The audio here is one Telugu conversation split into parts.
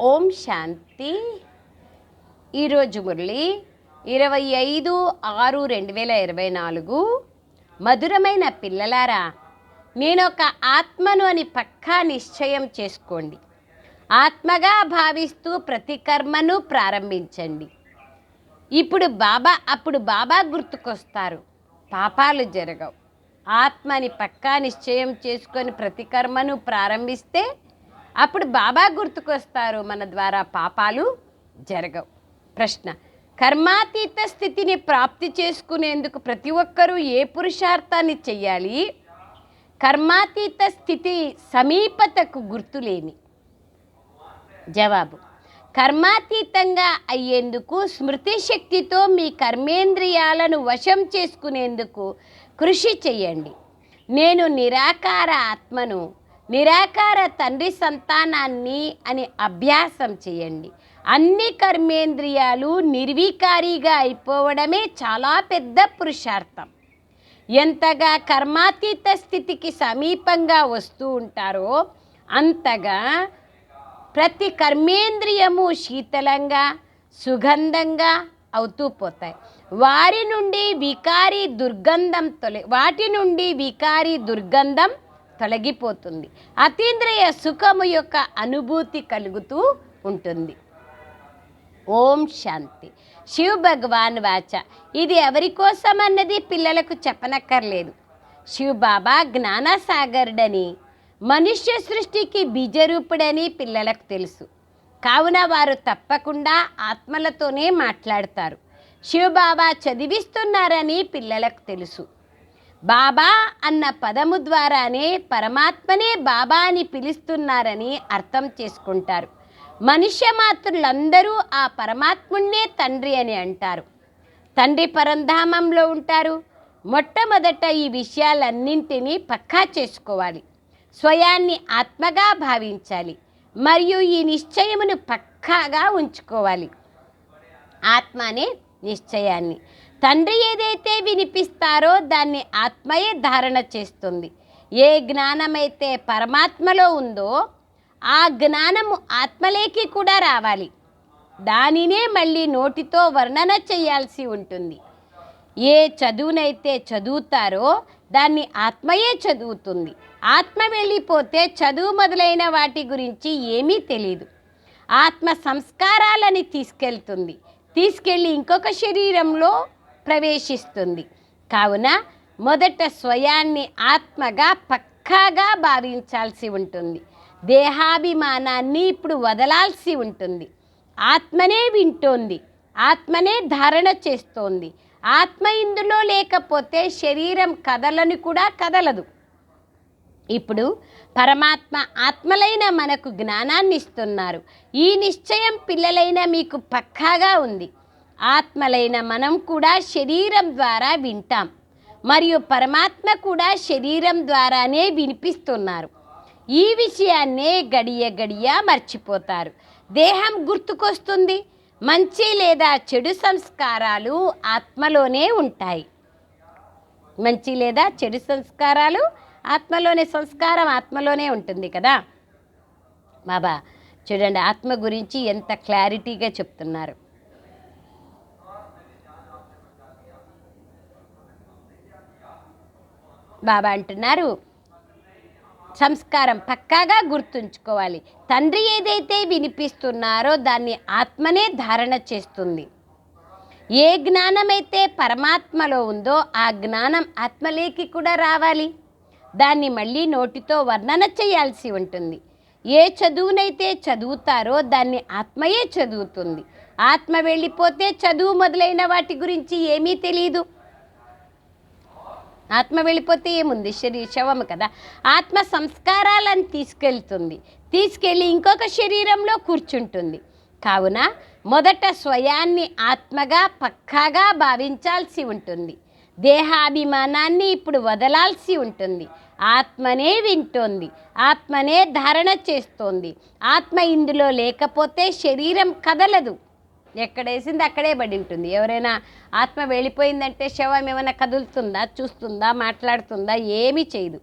ఓం శాంతి. ఈరోజు మురళి ఇరవై ఐదు ఆరు రెండు వేల ఇరవై నాలుగు. మధురమైన పిల్లలారా నేను ఒక ఆత్మను అని పక్కా నిశ్చయం చేసుకోండి. ఆత్మగా భావిస్తూ ప్రతి కర్మను ప్రారంభించండి. ఇప్పుడు బాబా అప్పుడు బాబా గుర్తుకొస్తారు. పాపాలు జరగవు. ఆత్మని పక్కా నిశ్చయం చేసుకొని ప్రతి కర్మను ప్రారంభిస్తే అప్పుడు బాబా గుర్తుకొస్తారు మన ద్వారా పాపాలు జరగవు. ప్రశ్న కర్మాతీత స్థితిని ప్రాప్తి చేసుకునేందుకు ప్రతి ఒక్కరూ ఏ పురుషార్థాన్ని చెయ్యాలి? కర్మాతీత స్థితి సమీపతకు గుర్తులేమి జవాబు కర్మాతీతంగా అయ్యేందుకు స్మృతి శక్తితో మీ కర్మేంద్రియాలను వశం చేసుకునేందుకు కృషి చేయండి నేను నిరాకార ఆత్మను నిరాకార తండ్రి సంతానాన్ని అని అభ్యాసం చేయండి. అన్ని కర్మేంద్రియాలు నిర్వీకారిగా అయిపోవడమే చాలా పెద్ద పురుషార్థం. ఎంతగా కర్మాతీత స్థితికి సమీపంగా వస్తూ ఉంటారో అంతగా ప్రతి కర్మేంద్రియము శీతలంగా సుగంధంగా అవుతూ పోతాయి. వారి నుండి వికారి దుర్గంధం తొలి వాటి నుండి వికారి దుర్గంధం తొలగిపోతుంది. అతీంద్రియ సుఖము యొక్క అనుభూతి కలుగుతూ ఉంటుంది. ఓం శాంతి. శివ భగవాన్ వాచ. ఇది ఎవరి కోసం అన్నది పిల్లలకు చెప్పనక్కర్లేదు. శివ బాబా జ్ఞానసాగరుడని మనుష్య సృష్టికి బీజరూపుడని పిల్లలకు తెలుసు. కావున వారు తప్పకుండా ఆత్మలతోనే మాట్లాడతారు. శివబాబా చదివిస్తున్నారని పిల్లలకు తెలుసు. బాబా అన్న పదము ద్వారానే పరమాత్మనే బాబా అని పిలుస్తున్నారని అర్థం చేసుకుంటారు. మనుష్య మాతృలందరూ ఆ పరమాత్ముణ్ణే తండ్రి అని అంటారు. తండ్రి పరంధామంలో ఉంటారు. మొట్టమొదట ఈ విషయాలన్నింటినీ పక్కా చేసుకోవాలి. స్వయాన్ని ఆత్మగా భావించాలి. మరియు ఈ నిశ్చయమును పక్కాగా ఉంచుకోవాలి. ఆత్మ అనే నిశ్చయాన్ని. తండ్రి ఏదైతే వినిపిస్తారో దాన్ని ఆత్మయే ధారణ చేస్తుంది. ఏ జ్ఞానమైతే పరమాత్మలో ఉందో ఆ జ్ఞానము ఆత్మలేకి కూడా రావాలి. దానినే మళ్ళీ నోటితో వర్ణన చేయాల్సి ఉంటుంది. ఏ చదువునైతే చదువుతారో దాన్ని ఆత్మయే చదువుతుంది. ఆత్మ వెళ్ళిపోతే చదువు మొదలైన వాటి గురించి ఏమీ తెలియదు ఆత్మ సంస్కారాలని తీసుకెళ్తుంది. తీసుకెళ్ళి ఇంకొక శరీరంలో ప్రవేశిస్తుంది. కావున మొదట స్వయాన్ని ఆత్మగా పక్కాగా భావించాల్సి ఉంటుంది. దేహాభిమానాన్ని ఇప్పుడు వదలాల్సి ఉంటుంది. ఆత్మనే వింటోంది. ఆత్మనే ధారణ చేస్తోంది. ఆత్మ ఇందులో లేకపోతే శరీరం కదలని కూడా కదలదు. ఇప్పుడు పరమాత్మ ఆత్మలైన మనకు జ్ఞానాన్ని ఇస్తున్నారు ఈ నిశ్చయం పిల్లలైన మీకు పక్కాగా ఉంది. ఆత్మలైన మనం కూడా శరీరం ద్వారా వింటాం. మరియు పరమాత్మ కూడా శరీరం ద్వారానే వినిపిస్తున్నారు. ఈ విషయాన్నే గడియ గడియ మర్చిపోతారు. దేహం గుర్తుకొస్తుంది. మంచి లేదా చెడు సంస్కారాలు ఆత్మలోనే ఉంటాయి. మంచి లేదా చెడు సంస్కారాలు ఆత్మలోనే సంస్కారం ఆత్మలోనే ఉంటుంది కదా. బాబా చూడండి ఆత్మ గురించి ఎంత క్లారిటీగా చెప్తున్నారు. బాబా అంటున్నారు. సంస్కారం పక్కాగా గుర్తుంచుకోవాలి. తండ్రి ఏదైతే వినిపిస్తున్నారో దాన్ని ఆత్మనే ధారణ చేస్తుంది. ఏ జ్ఞానమైతే పరమాత్మలో ఉందో ఆ జ్ఞానం ఆత్మలేకి కూడా రావాలి. దాన్ని మళ్ళీ నోటితో వర్ణన చేయాల్సి ఉంటుంది. ఏ చదువునైతే చదువుతారో దాన్ని ఆత్మయే చదువుతుంది. ఆత్మ వెళ్ళిపోతే చదువు మొదలైన వాటి గురించి ఏమీ తెలియదు ఆత్మ వెళ్ళిపోతే ఏముంది? శరీర శవము కదా. ఆత్మ సంస్కారాలను తీసుకెళ్తుంది. తీసుకెళ్ళి ఇంకొక శరీరంలో కూర్చుంటుంది. కావున మొదట స్వయాన్ని ఆత్మగా పక్కాగా భావించాల్సి ఉంటుంది. దేహాభిమానాన్ని ఇప్పుడు వదలాల్సి ఉంటుంది. ఆత్మనే వింటోంది. ఆత్మనే ధారణ చేస్తోంది. ఆత్మ ఇందులో లేకపోతే శరీరం కదలదు. ఎక్కడేసింది అక్కడే పడి ఉంటుంది. ఎవరైనా ఆత్మ వెళ్ళిపోయిందంటే శవం ఏమైనా కదులుతుందా చూస్తుందా మాట్లాడుతుందా ఏమీ చేయదు.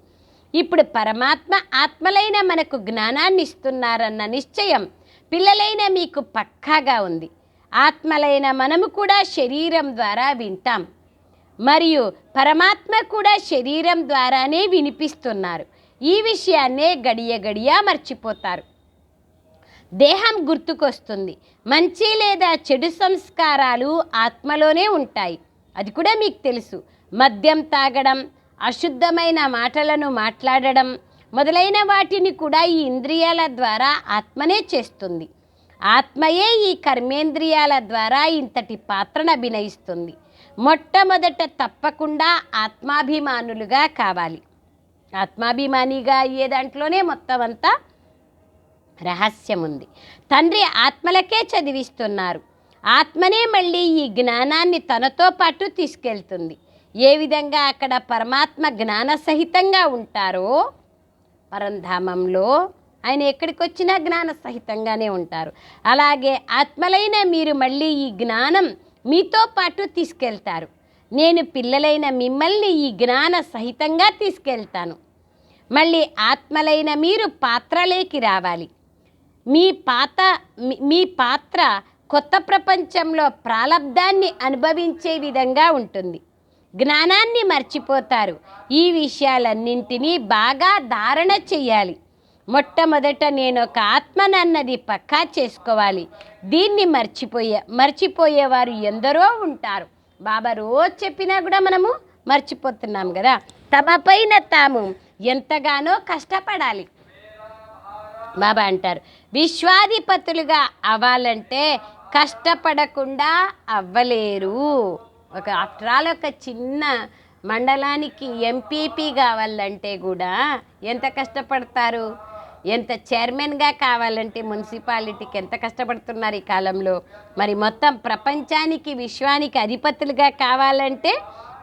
ఇప్పుడు పరమాత్మ ఆత్మలైన మనకు జ్ఞానాన్ని ఇస్తున్నారన్న నిశ్చయం పిల్లలైన మీకు పక్కాగా ఉంది. ఆత్మలైన మనము కూడా శరీరం ద్వారా వింటాం. మరియు పరమాత్మ కూడా శరీరం ద్వారానే వినిపిస్తున్నారు. ఈ విషయాన్నే గడియ గడియ మర్చిపోతారు. దేహం గుర్తుకొస్తుంది. మంచి లేదా చెడు సంస్కారాలు ఆత్మలోనే ఉంటాయి. అది కూడా మీకు తెలుసు. మద్యం తాగడం అశుద్ధమైన మాటలను మాట్లాడడం మొదలైన వాటిని కూడా ఈ ఇంద్రియాల ద్వారా ఆత్మనే చేస్తుంది. ఆత్మయే ఈ కర్మేంద్రియాల ద్వారా ఇంతటి పాత్రను అభినయిస్తుంది. మొట్టమొదట తప్పకుండా ఆత్మాభిమానులుగా కావాలి. ఆత్మాభిమానిగా అయ్యే దాంట్లోనే మొత్తం అంతా రహస్యం ఉంది తండ్రి ఆత్మలకే చదివిస్తున్నారు. ఆత్మనే మళ్ళీ ఈ జ్ఞానాన్ని తనతో పాటు తీసుకెళ్తుంది. ఏ విధంగా అక్కడ పరమాత్మ జ్ఞాన సహితంగా ఉంటారో పరంధామంలో ఆయన ఎక్కడికి వచ్చినా జ్ఞాన సహితంగానే ఉంటారు. అలాగే ఆత్మలైన మీరు మళ్ళీ ఈ జ్ఞానం మీతో పాటు తీసుకెళ్తారు. నేను పిల్లలైన మిమ్మల్ని ఈ జ్ఞాన సహితంగా తీసుకెళ్తాను. మళ్ళీ ఆత్మలైన మీరు పాత్రలేకి రావాలి. మీ పాత మీ- మీ పాత్ర కొత్త ప్రపంచంలో ప్రాలబ్ధాన్ని అనుభవించే విధంగా ఉంటుంది. జ్ఞానాన్ని మర్చిపోతారు. ఈ విషయాలన్నింటినీ బాగా ధారణ చేయాలి. మొట్టమొదట నేను ఒక ఆత్మనన్నది పక్కా చేసుకోవాలి. దీన్ని మర్చిపోయే మర్చిపోయేవారు ఎందరో ఉంటారు. బాబా రోజు చెప్పినా కూడా మనము మర్చిపోతున్నాం కదా. తమ పైన తాము ఎంతగానో కష్టపడాలి. బాబా అంటారు విశ్వాధిపతులుగా అవ్వాలంటే కష్టపడకుండా అవ్వలేరు. ఒక ఆఫ్టర్ ఆల్ ఒక చిన్న మండలానికి ఎంపీపీ కావాలంటే కూడా ఎంత కష్టపడతారు? ఎంత చైర్మన్గా కావాలంటే మున్సిపాలిటీకి ఎంత కష్టపడుతున్నారు ఈ కాలంలో? మరి మొత్తం ప్రపంచానికి విశ్వానికి అధిపతులుగా కావాలంటే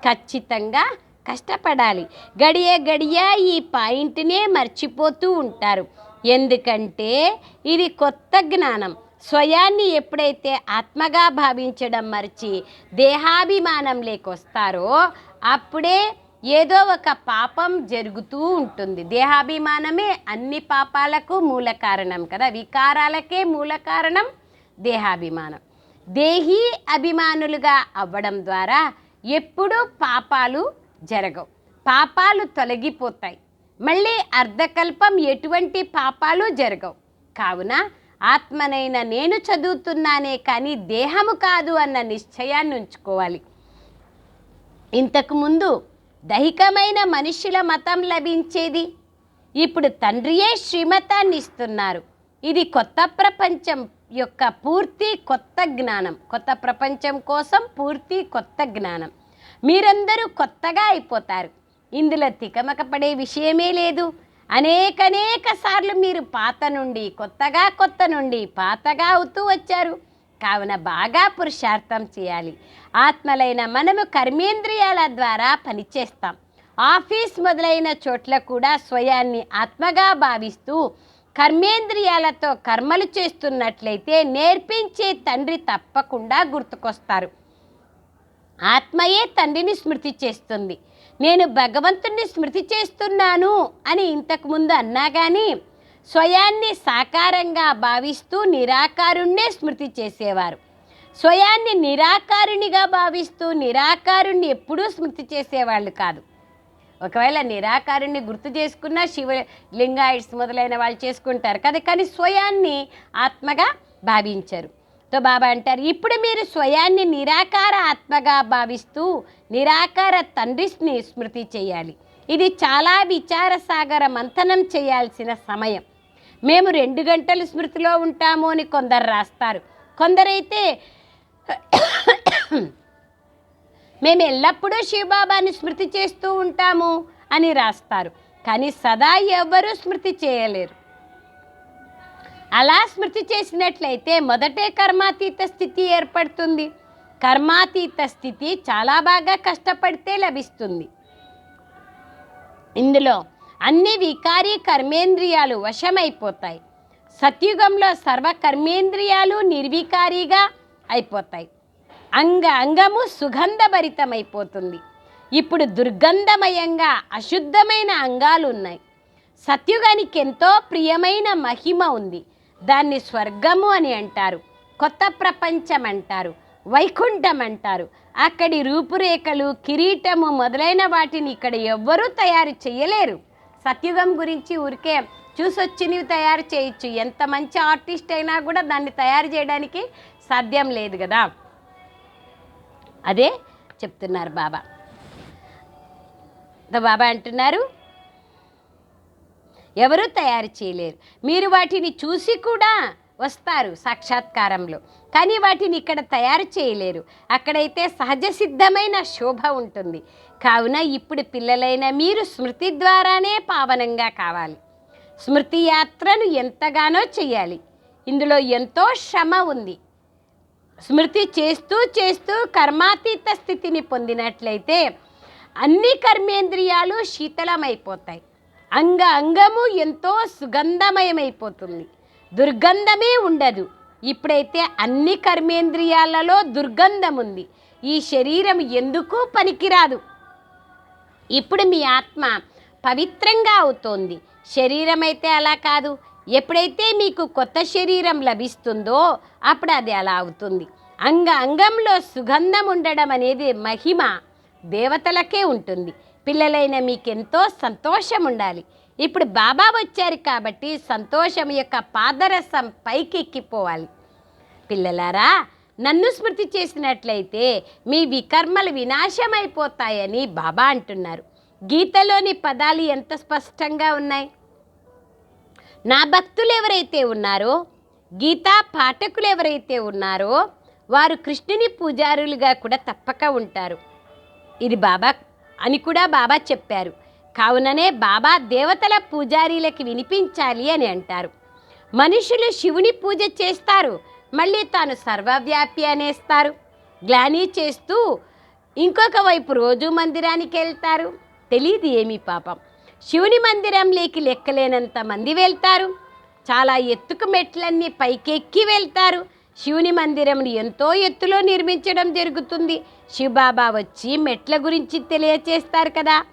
ఖచ్చితంగా కష్టపడాలి. గడియ గడియ ఈ పాయింట్నే మర్చిపోతూ ఉంటారు. ఎందుకంటే ఇది కొత్త జ్ఞానం. స్వయాన్ని ఎప్పుడైతే ఆత్మగా భావించడం మరిచి దేహాభిమానం లేకొస్తారో అప్పుడే ఏదో ఒక పాపం జరుగుతూ ఉంటుంది. దేహాభిమానమే అన్ని పాపాలకు మూల కారణం కదా. వికారాలకే మూల కారణం దేహాభిమానం. దేహీ అభిమానులుగా అవ్వడం ద్వారా ఎప్పుడూ పాపాలు జరగవు. పాపాలు తొలగిపోతాయి. మళ్ళీ అర్ధకల్పం ఎటువంటి పాపాలు జరగవు. కావున ఆత్మనైన నేను చదువుతున్నానే కానీ దేహము కాదు అన్న నిశ్చయాన్ని ఉంచుకోవాలి. ఇంతకుముందు దైహికమైన మనుషుల మతం లభించేది? ఇప్పుడు తండ్రియే శ్రీమతాన్ని ఇస్తున్నారు. ఇది కొత్త ప్రపంచం యొక్క పూర్తి కొత్త జ్ఞానం. కొత్త ప్రపంచం కోసం పూర్తి కొత్త జ్ఞానం. మీరందరూ కొత్తగా అయిపోతారు. ఇందులో తికమకపడే విషయమే లేదు. అనేకనేక సార్లు మీరు పాత నుండి కొత్తగా కొత్త నుండి పాతగా అవుతూ వచ్చారు. కావున బాగా పురుషార్థం చేయాలి. ఆత్మలైన మనము కర్మేంద్రియాల ద్వారా పనిచేస్తాం. ఆఫీస్ మొదలైన చోట్ల కూడా స్వయాన్ని ఆత్మగా భావిస్తూ కర్మేంద్రియాలతో కర్మలు చేస్తున్నట్లయితే నేర్పించే తండ్రి తప్పకుండా గుర్తుకొస్తారు. ఆత్మయే తండ్రిని స్మృతి చేస్తుంది. నేను భగవంతుణ్ణి స్మృతి చేస్తున్నాను అని ఇంతకుముందు అన్నా కానీ స్వయాన్ని సాకారంగా భావిస్తూ నిరాకారుణ్ణే స్మృతి చేసేవారు స్వయాన్ని నిరాకారునిగా భావిస్తూ నిరాకారుణ్ణి ఎప్పుడూ స్మృతి చేసేవాళ్ళు కాదు. ఒకవేళ నిరాకారుణ్ణి గుర్తు చేసుకున్న శివ లింగాయిడ్స్ మొదలైన వాళ్ళు చేసుకుంటారు కదా కానీ స్వయాన్ని ఆత్మగా భావించరు. తో బాబా అంటారు ఇప్పుడు మీరు స్వయాన్ని నిరాకార ఆత్మగా భావిస్తూ నిరాకార తండ్రిని స్మృతి చేయాలి. ఇది చాలా విచారసాగర మంథనం చేయాల్సిన సమయం. మేము రెండు గంటలు స్మృతిలో ఉంటాము అని కొందరు రాస్తారు. కొందరైతే మేము ఎల్లప్పుడూ శివబాబాని స్మృతి చేస్తూ ఉంటాము అని రాస్తారు. కానీ సదా ఎవ్వరూ స్మృతి చేయలేరు. అలా స్మృతి చేసినట్లయితే మొదటే కర్మాతీత స్థితి ఏర్పడుతుంది. కర్మాతీత స్థితి చాలా బాగా కష్టపడితే లభిస్తుంది. ఇందులో అన్ని వికారీ కర్మేంద్రియాలు వశమైపోతాయి. సత్యుగంలో సర్వ కర్మేంద్రియాలు నిర్వికారిగా అయిపోతాయి. అంగ అంగము సుగంధభరితమైపోతుంది. ఇప్పుడు దుర్గంధమయంగా అశుద్ధమైన అంగాలు ఉన్నాయి సత్యుగానికి ఎంతో ప్రియమైన మహిమ ఉంది. దాన్ని స్వర్గము అని అంటారు. కొత్త ప్రపంచం అంటారు వైకుంఠం అంటారు అక్కడి రూపురేఖలు కిరీటము మొదలైన వాటిని ఇక్కడ ఎవ్వరూ తయారు చేయలేరు సత్యుగం గురించి ఊరికే చూసొచ్చినవి తయారు చేయొచ్చు. ఎంత మంచి ఆర్టిస్ట్ అయినా కూడా దాన్ని తయారు చేయడానికి సాధ్యం లేదు కదా. అదే చెప్తున్నారు బాబా. ద బాబా అంటున్నారు ఎవరూ తయారు చేయలేరు. మీరు వాటిని చూసి కూడా వస్తారు సాక్షాత్కారంలో. కానీ వాటిని ఇక్కడ తయారు చేయలేరు. అక్కడైతే సహజ సిద్ధమైన శోభ ఉంటుంది. కావున ఇప్పుడు పిల్లలైన మీరు స్మృతి ద్వారానే పావనంగా కావాలి. స్మృతి యాత్రను ఎంతగానో చేయాలి ఇందులో ఎంతో శ్రమ ఉంది. స్మృతి చేస్తూ చేస్తూ కర్మాతీత స్థితిని పొందినట్లయితే అన్ని కర్మేంద్రియాలు శీతలమైపోతాయి. అంగ అంగము ఎంతో సుగంధమయమైపోతుంది. దుర్గంధమే ఉండదు. ఇప్పుడైతే అన్ని కర్మేంద్రియాలలో దుర్గంధం ఉంది ఈ శరీరం ఎందుకు పనికిరాదు. ఇప్పుడు మీ ఆత్మ పవిత్రంగా అవుతోంది. శరీరం అయితే అలా కాదు. ఎప్పుడైతే మీకు కొత్త శరీరం లభిస్తుందో అప్పుడు అది అలా అవుతుంది. అంగ అంగంలో సుగంధం ఉండడం అనేది మహిమ. దేవతలకే ఉంటుంది. పిల్లలైన మీకెంతో సంతోషం ఉండాలి ఇప్పుడు బాబా వచ్చారు కాబట్టి సంతోషం యొక్క పాదరసం పైకి ఎక్కిపోవాలి పిల్లలారా నన్ను స్మృతి చేసినట్లయితే మీ వికర్మలు వినాశమైపోతాయని బాబా అంటున్నారు. గీతలోని పదాలు ఎంత స్పష్టంగా ఉన్నాయి? నా భక్తులు ఎవరైతే ఉన్నారో గీతా పాఠకులు ఎవరైతే ఉన్నారో వారు కృష్ణుని పూజారులుగా కూడా తప్పక ఉంటారు. ఇది బాబా అని కూడా బాబా చెప్పారు. కావుననే బాబా దేవతల పూజారీలకి వినిపించాలి అని అంటారు. మనుషులు శివుని పూజ చేస్తారు మళ్ళీ తాను సర్వవ్యాపి అనేస్తారు. గ్లానీ చేస్తూ ఇంకొక వైపు రోజు మందిరానికి వెళ్తారు. తెలియదు ఏమీ పాపం. శివుని మందిరంలోకి లెక్కలేనంత మంది వెళ్తారు. చాలా ఎత్తుకు మెట్లన్నీ పైకెక్కి వెళ్తారు. శివుని మందిరంను ఎంతో ఎత్తులో నిర్మించడం జరుగుతుంది. శివబాబా వచ్చి మెట్ల గురించి తెలియచేస్తారు కదా.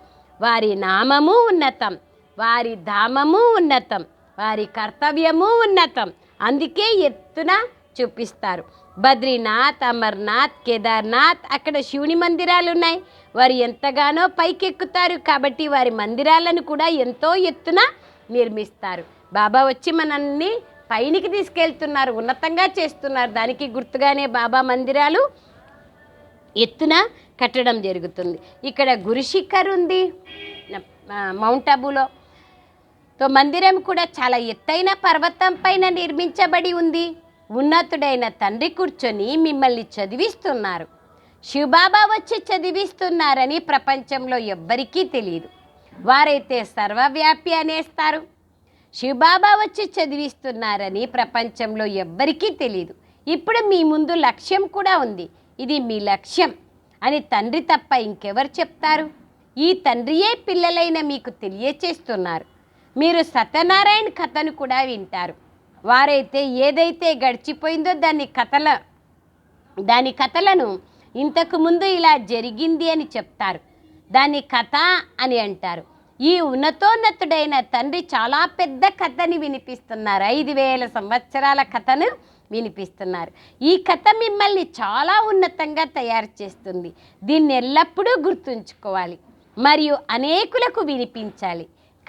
వారి నామము ఉన్నతం. వారి ధామము ఉన్నతం. వారి కర్తవ్యము ఉన్నతం. అందుకే ఎత్తున చూపిస్తారు. బద్రీనాథ్ అమర్నాథ్ కేదార్నాథ్ అక్కడ శివుని మందిరాలు ఉన్నాయి. వారు ఎంతగానో పైకెక్కుతారు కాబట్టి వారి మందిరాలను కూడా ఎంతో ఎత్తున నిర్మిస్తారు. బాబా వచ్చి మనల్ని పైనికి తీసుకెళ్తున్నారు ఉన్నతంగా చేస్తున్నారు. దానికి గుర్తుగానే బాబా మందిరాలు ఎత్తున కట్టడం జరుగుతుంది. ఇక్కడ గురుశిఖర్ ఉంది మౌంట్ అబులో. తో మందిరం కూడా చాలా ఎత్తైన పర్వతం పైన నిర్మించబడి ఉంది. ఉన్నతుడైన తండ్రి కూర్చొని మిమ్మల్ని చదివిస్తున్నారు. శివబాబా వచ్చి చదివిస్తున్నారని ప్రపంచంలో ఎవ్వరికీ తెలియదు. వారైతే సర్వవ్యాపి అనేస్తారు. శివబాబా వచ్చి చదివిస్తున్నారని ప్రపంచంలో ఎవ్వరికీ తెలియదు ఇప్పుడు మీ ముందు లక్ష్యం కూడా ఉంది. ఇది మీ లక్ష్యం. అని తండ్రి తప్ప ఇంకెవరు చెప్తారు? ఈ తండ్రియే పిల్లలైన మీకు తెలియచేస్తున్నారు. మీరు సత్యనారాయణ కథను కూడా వింటారు. వారైతే ఏదైతే గడిచిపోయిందో దాని కథల దాని కథలను ఇంతకుముందు ఇలా జరిగింది అని చెప్తారు. దాన్ని కథ అని అంటారు. ఈ ఉన్నతోన్నతుడైన తండ్రి చాలా పెద్ద కథని వినిపిస్తున్నారు. ఐదు వేల సంవత్సరాల కథను వినిపిస్తున్నారు. ఈ కథ మిమ్మల్ని చాలా ఉన్నతంగా తయారు చేస్తుంది. దీన్ని ఎల్లప్పుడూ గుర్తుంచుకోవాలి. మరియు అనేకులకు వినిపించాలి.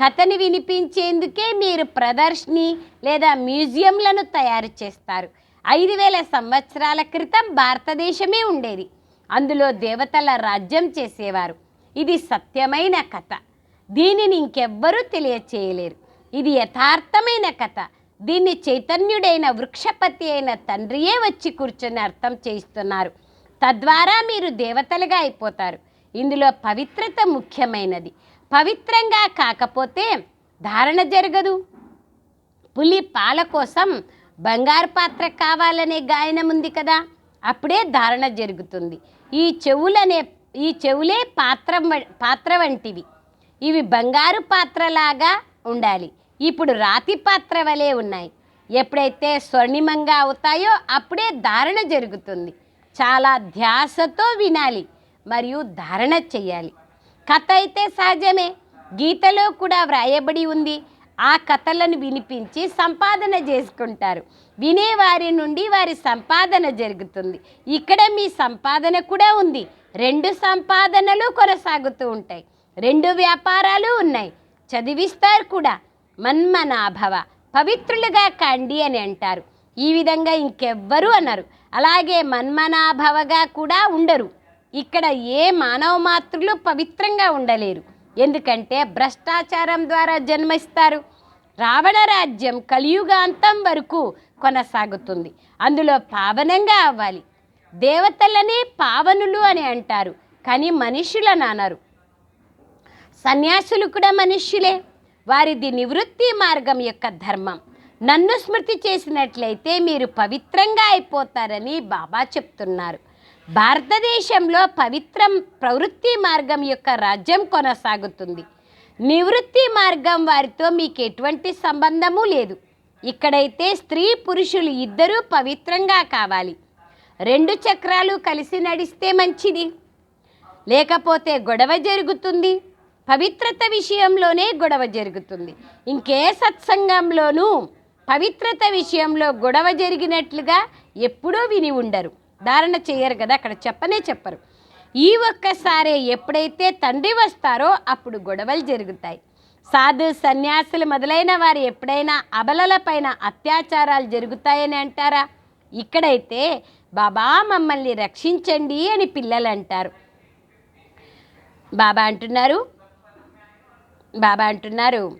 కథని వినిపించేందుకే మీరు ప్రదర్శని లేదా మ్యూజియంలను తయారు చేస్తారు. ఐదు వేల సంవత్సరాల క్రితం భారతదేశమే ఉండేది. అందులో దేవతల రాజ్యం చేసేవారు. ఇది సత్యమైన కథ. దీనిని ఇంకెవ్వరూ తెలియచేయలేరు. ఇది యథార్థమైన కథ. దీన్ని చైతన్యుడైన వృక్షపతి అయిన తండ్రియే వచ్చి కూర్చొని అర్థం చేయిస్తున్నారు. తద్వారా మీరు దేవతలుగా అయిపోతారు. ఇందులో పవిత్రత ముఖ్యమైనది. పవిత్రంగా కాకపోతే ధారణ జరగదు. పులి పాల కోసం బంగారు పాత్ర కావాలనే గాయనం ఉంది కదా? అప్పుడే ధారణ జరుగుతుంది. ఈ చెవులనే ఈ చెవులే పాత్ర పాత్ర వంటివి. ఇవి బంగారు పాత్రలాగా ఉండాలి. ఇప్పుడు రాతి పాత్ర వలె ఉన్నాయి. ఎప్పుడైతే స్వర్ణిమంగా అవుతాయో అప్పుడే ధారణ జరుగుతుంది. చాలా ధ్యాసతో వినాలి మరియు ధారణ చేయాలి కథ అయితే సహజమే. గీతలో కూడా వ్రాయబడి ఉంది. ఆ కథలను వినిపించి సంపాదన చేసుకుంటారు. వినేవారి నుండి వారి సంపాదన జరుగుతుంది. ఇక్కడ మీ సంపాదన కూడా ఉంది. రెండు సంపాదనలు కొనసాగుతూ ఉంటాయి. రెండు వ్యాపారాలు ఉన్నాయి. చదివిస్తారు కూడా. మన్మనాభవ పవిత్రులుగా కండి అని అంటారు. ఈ విధంగా ఇంకెవ్వరు అన్నారు అలాగే మన్మనాభవగా కూడా ఉండరు. ఇక్కడ ఏ మానవ మాతృలు పవిత్రంగా ఉండలేరు. ఎందుకంటే భ్రష్టాచారం ద్వారా జన్మిస్తారు. రావణ రాజ్యం కలియుగాంతం వరకు కొనసాగుతుంది. అందులో పావనంగా అవ్వాలి. దేవతలనే పావనులు అని అంటారు. కానీ మనుషులను అనరు సన్యాసులు కూడా మనుష్యులే. వారిది నివృత్తి మార్గం యొక్క ధర్మం. నన్ను స్మృతి చేసినట్లయితే మీరు పవిత్రంగా అయిపోతారని బాబా చెప్తున్నారు. భారతదేశంలో పవిత్రం ప్రవృత్తి మార్గం యొక్క రాజ్యం కొనసాగుతుంది. నివృత్తి మార్గం వారితో మీకు ఎటువంటి సంబంధము లేదు. ఇక్కడైతే స్త్రీ పురుషులు ఇద్దరూ పవిత్రంగా కావాలి. రెండు చక్రాలు కలిసి నడిస్తే మంచిది. లేకపోతే గొడవ జరుగుతుంది. పవిత్రత విషయంలోనే గొడవ జరుగుతుంది. ఇంకే సత్సంగంలోనూ పవిత్రత విషయంలో గొడవ జరిగినట్లుగా ఎప్పుడూ విని ఉండరు. ధారణ చేయరు కదా అక్కడ చెప్పనే చెప్పరు. ఈ ఒక్కసారే ఎప్పుడైతే తండ్రి వస్తారో అప్పుడు గొడవలు జరుగుతాయి. సాధు సన్యాసులు మొదలైన వారు ఎప్పుడైనా అబలల పైన అత్యాచారాలు జరుగుతాయని అంటారా? ఇక్కడైతే బాబా మమ్మల్ని రక్షించండి అని పిల్లలు అంటారు బాబా అంటున్నారు బాబా అంటున్నారు.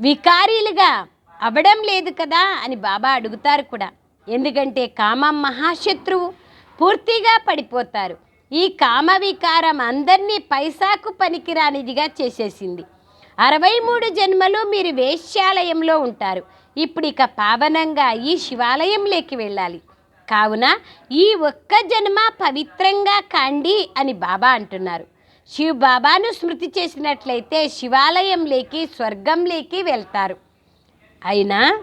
వికారీలుగా అవ్వడం లేదు కదా అని బాబా అడుగుతారు కూడా. ఎందుకంటే కామం మహాశత్రువు పూర్తిగా పడిపోతారు. ఈ కామ వికారం అందరినీ పైసాకు పనికిరానిదిగా చేసేసింది. అరవై మూడు జన్మలు మీరు వేశ్యాలయంలో ఉంటారు. ఇప్పుడు ఇక పావనంగా ఈ శివాలయంలోకి వెళ్ళాలి. కావున ఈ ఒక్క జన్మ పవిత్రంగా కాండి అని బాబా అంటున్నారు. శివ బాబాను స్మృతి చేసినట్లయితే శివాలయంలోకి స్వర్గంలోకి వెళ్తారు. అయినా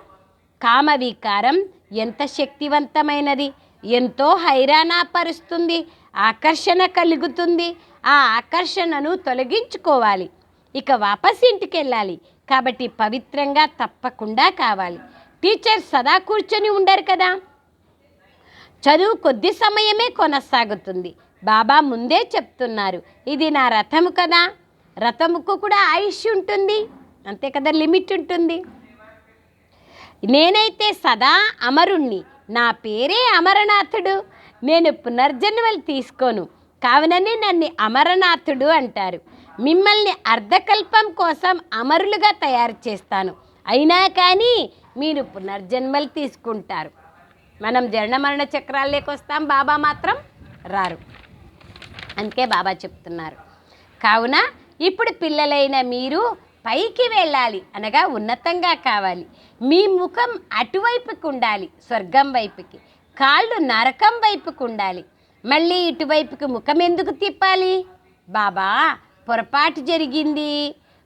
కామవికారం ఎంత శక్తివంతమైనది ఎంతో హైరాణపరుస్తుంది ఆకర్షణ కలుగుతుంది. ఆ ఆకర్షణను తొలగించుకోవాలి. ఇక వాపస్ ఇంటికి వెళ్ళాలి కాబట్టి పవిత్రంగా తప్పకుండా కావాలి. టీచర్ సదా కూర్చొని ఉండరు కదా. చదువు కొద్ది సమయమే కొనసాగుతుంది. బాబా ముందే చెప్తున్నారు. ఇది నా రథము కదా. రథముకు కూడా ఆయుష్ ఉంటుంది. అంతే కదా లిమిట్ ఉంటుంది. నేనైతే సదా అమరుణ్ణి. నా పేరే అమరనాథుడు. నేను పునర్జన్మలు తీసుకోను. కావుననే నన్ను అమరనాథుడు అంటారు. మిమ్మల్ని అర్ధకల్పం కోసం అమరులుగా తయారు చేస్తాను. అయినా కానీ మీరు పునర్జన్మలు తీసుకుంటారు. మనం జనమరణ చక్రాల్లోకి వస్తాం. బాబా మాత్రం రారు. అందుకే బాబా చెప్తున్నారు. కావున ఇప్పుడు పిల్లలైన మీరు పైకి వెళ్ళాలి అనగా ఉన్నతంగా కావాలి. మీ ముఖం అటువైపుకి ఉండాలి స్వర్గం వైపుకి. కాళ్ళు నరకం వైపుకు ఉండాలి. మళ్ళీ ఇటువైపుకి ముఖం ఎందుకు తిప్పాలి? బాబా పొరపాటు జరిగింది.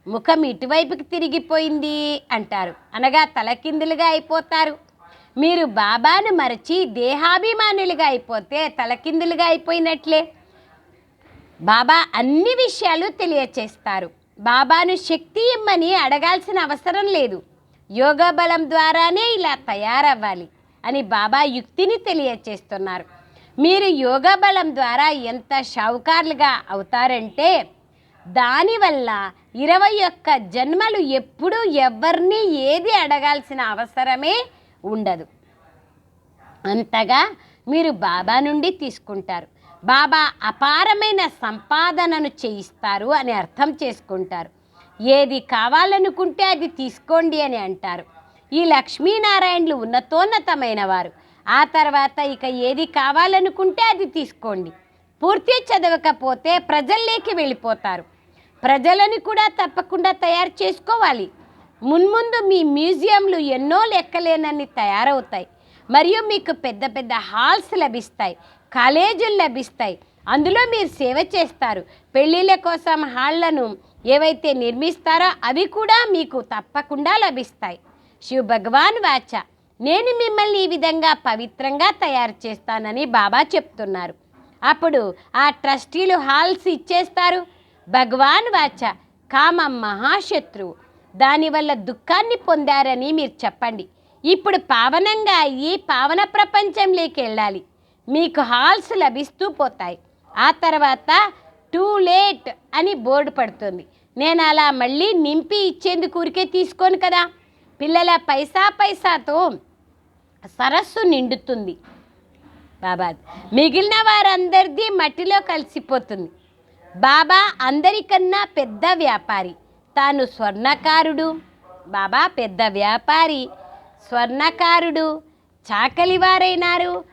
ముఖం ఇటువైపుకి తిరిగిపోయింది అంటారు. అనగా తలకిందులుగా అయిపోతారు. మీరు బాబాను మరచి దేహాభిమానులుగా అయిపోతే తలకిందులుగా అయిపోయినట్లే. బాబా అన్ని విషయాలు తెలియచేస్తారు. బాబాను శక్తి ఇమ్మని అడగాల్సిన అవసరం లేదు. యోగా బలం ద్వారానే ఇలా తయారవ్వాలి అని బాబా యుక్తిని తెలియచేస్తున్నారు. మీరు యోగా బలం ద్వారా ఎంత షావుకారులుగా అవుతారంటే దానివల్ల ఇరవై ఒక్క జన్మలు ఎప్పుడూ ఎవరిని ఏది అడగాల్సిన అవసరమే ఉండదు. అంతగా మీరు బాబా నుండి తీసుకుంటారు. బాబా అపారమైన సంపాదనను చేయిస్తారు అని అర్థం చేసుకుంటారు. ఏది కావాలనుకుంటే అది తీసుకోండి అని అంటారు. ఈ లక్ష్మీనారాయణలు ఉన్నతోన్నతమైన వారు. ఆ తర్వాత ఇక ఏది కావాలనుకుంటే అది తీసుకోండి. పూర్తి చదవకపోతే ప్రజల్లోకి వెళ్ళిపోతారు. ప్రజలను కూడా తప్పకుండా తయారు చేసుకోవాలి. మున్ముందు మీ మ్యూజియంలు ఎన్నో లెక్కలేనన్ని తయారవుతాయి. మరియు మీకు పెద్ద పెద్ద హాల్స్ లభిస్తాయి. కాలేజీలు లభిస్తాయి. అందులో మీరు సేవ చేస్తారు. పెళ్ళిళ్ళ కోసం హాళ్ళను ఏవైతే నిర్మిస్తారో అవి కూడా మీకు తప్పకుండా లభిస్తాయి. శివ భగవాన్ వాచ. నేను మిమ్మల్ని ఈ విధంగా పవిత్రంగా తయారు చేస్తానని బాబా చెప్తున్నారు. అప్పుడు ఆ ట్రస్టీలు హాల్స్ ఇచ్చేస్తారు. భగవాన్ వాచ. కామ మహాశత్రువు. దానివల్ల దుఃఖాన్ని పొందారని మీరు చెప్పండి. ఇప్పుడు పావనంగా ఈ పావన ప్రపంచంలోకి వెళ్ళాలి. మీకు హాల్స్ లభిస్తూ పోతాయి. ఆ తర్వాత టూ లేట్ అని బోర్డు పడుతుంది. నేను అలా మళ్ళీ నింపి ఇచ్చేందుకు ఊరికే తీసుకోను కదా. పిల్లల పైసా పైసాతో సరస్సు నిండుతుంది. బాబా మిగిలిన వారందరిది మట్టిలో కలిసిపోతుంది. బాబా అందరికన్నా పెద్ద వ్యాపారి. తాను స్వర్ణకారుడు. బాబా పెద్ద వ్యాపారి. స్వర్ణకారుడు. చాకలివారైనారు.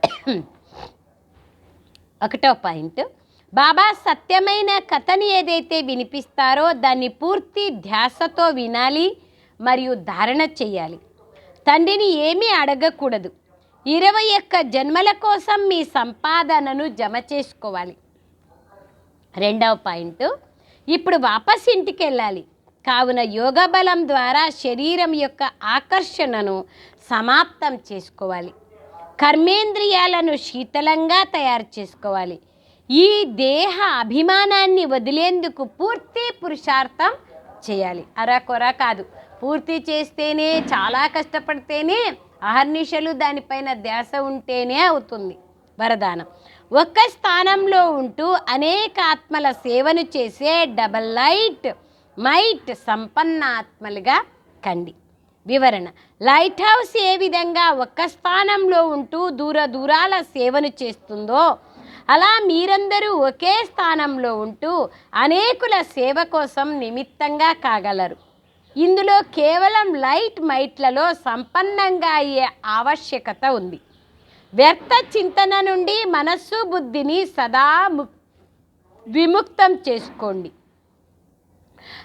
ఒకటో పాయింట్. బాబా సత్యమైన కథని ఏదైతే వినిపిస్తారో దాన్ని పూర్తి ధ్యాసతో వినాలి మరియు ధారణ చేయాలి. తండ్రిని ఏమీ అడగకూడదు. ఇరవై ఒక్క జన్మల కోసం మీ సంపాదనను జమ చేసుకోవాలి. రెండవ పాయింట్. ఇప్పుడు వాపస్ ఇంటికి వెళ్ళాలి కావున యోగ బలం ద్వారా శరీరం యొక్క ఆకర్షణను సమాప్తం చేసుకోవాలి. కర్మేంద్రియాలను శీతలంగా తయారు చేసుకోవాలి. ఈ దేహ అభిమానాన్ని వదిలేందుకు పూర్తి పురుషార్థం చేయాలి. అరకొర కాదు. పూర్తి చేస్తేనే చాలా కష్టపడితేనే అహర్నిశలు దానిపైన ధ్యాస ఉంటేనే అవుతుంది వరదానం. ఒక్క స్థానంలో ఉంటూ అనేక ఆత్మల సేవను చేసే డబల్ లైట్ మైట్ సంపన్న ఆత్మలుగా కండి. వివరణ లైట్ హౌస్ ఏ విధంగా ఒక్క స్థానంలో ఉంటూ దూర దూరాల సేవను చేస్తుందో అలా మీరందరూ ఒకే స్థానంలో ఉంటూ అనేకుల సేవ కోసం నిమిత్తంగా కాగలరు. ఇందులో కేవలం లైట్ మైట్లలో సంపన్నంగా అయ్యే ఆవశ్యకత ఉంది. వ్యర్థ చింతన నుండి మనస్సు బుద్ధిని సదా ము- విముక్తం చేసుకోండి.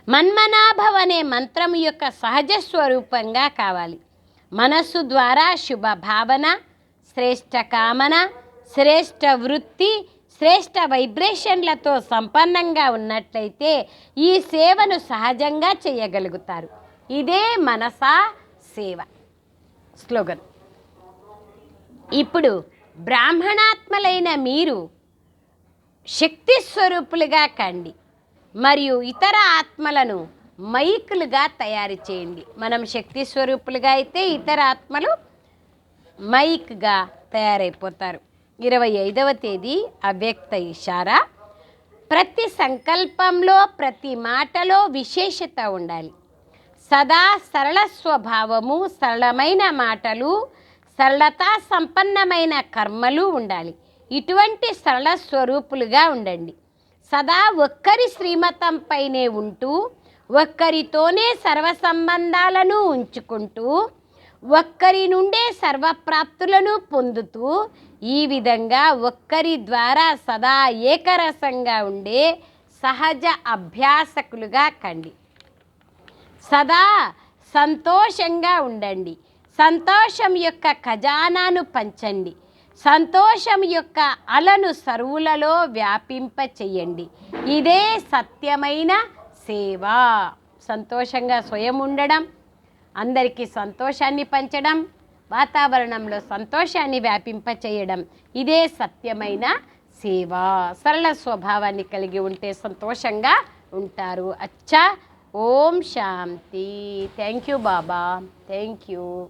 మన్మనాభవనే అనే మంత్రం యొక్క సహజ స్వరూపంగా కావాలి. మనస్సు ద్వారా శుభ భావన శ్రేష్ట కామన శ్రేష్ట వృత్తి శ్రేష్ట వైబ్రేషన్లతో సంపన్నంగా ఉన్నట్లయితే ఈ సేవను సహజంగా చేయగలుగుతారు. ఇదే మనసా సేవ. స్లోగన్. ఇప్పుడు బ్రాహ్మణాత్మలైన మీరు శక్తి స్వరూపులుగా కండి. మరియు ఇతర ఆత్మలను మైకులుగా తయారు చేయండి. మనం శక్తి స్వరూపులుగా అయితే ఇతర ఆత్మలు మైక్గా తయారైపోతారు. ఇరవై ఐదవ తేదీ అవ్యక్త ఇషారా. ప్రతి సంకల్పంలో ప్రతి మాటలో విశేషత ఉండాలి. సదా సరళ స్వభావము సరళమైన మాటలు సరళతా సంపన్నమైన కర్మలు ఉండాలి. ఇటువంటి సరళ స్వరూపులుగా ఉండండి. సదా ఒక్కరి శ్రీమతంపైనే ఉంటూ ఒక్కరితోనే సర్వ సంబంధాలను ఉంచుకుంటూ ఒక్కరి నుండే సర్వప్రాప్తులను పొందుతూ ఈ విధంగా ఒక్కరి ద్వారా సదా ఏకరసంగా ఉండే సహజ అభ్యాసకులుగా కండి. సదా సంతోషంగా ఉండండి. సంతోషం యొక్క ఖజానాను పంచండి. సంతోషం యొక్క అలను సరువులలో వ్యాపింప చెయ్యండి ఇదే సత్యమైన సేవ. సంతోషంగా స్వయం ఉండడం అందరికీ సంతోషాన్ని పంచడం వాతావరణంలో సంతోషాన్ని వ్యాపింపచేయడం ఇదే సత్యమైన సేవ. సరళ స్వభావాన్ని కలిగి ఉంటే సంతోషంగా ఉంటారు. అచ్చా ఓం శాంతి. Thank you Baba. Thank you.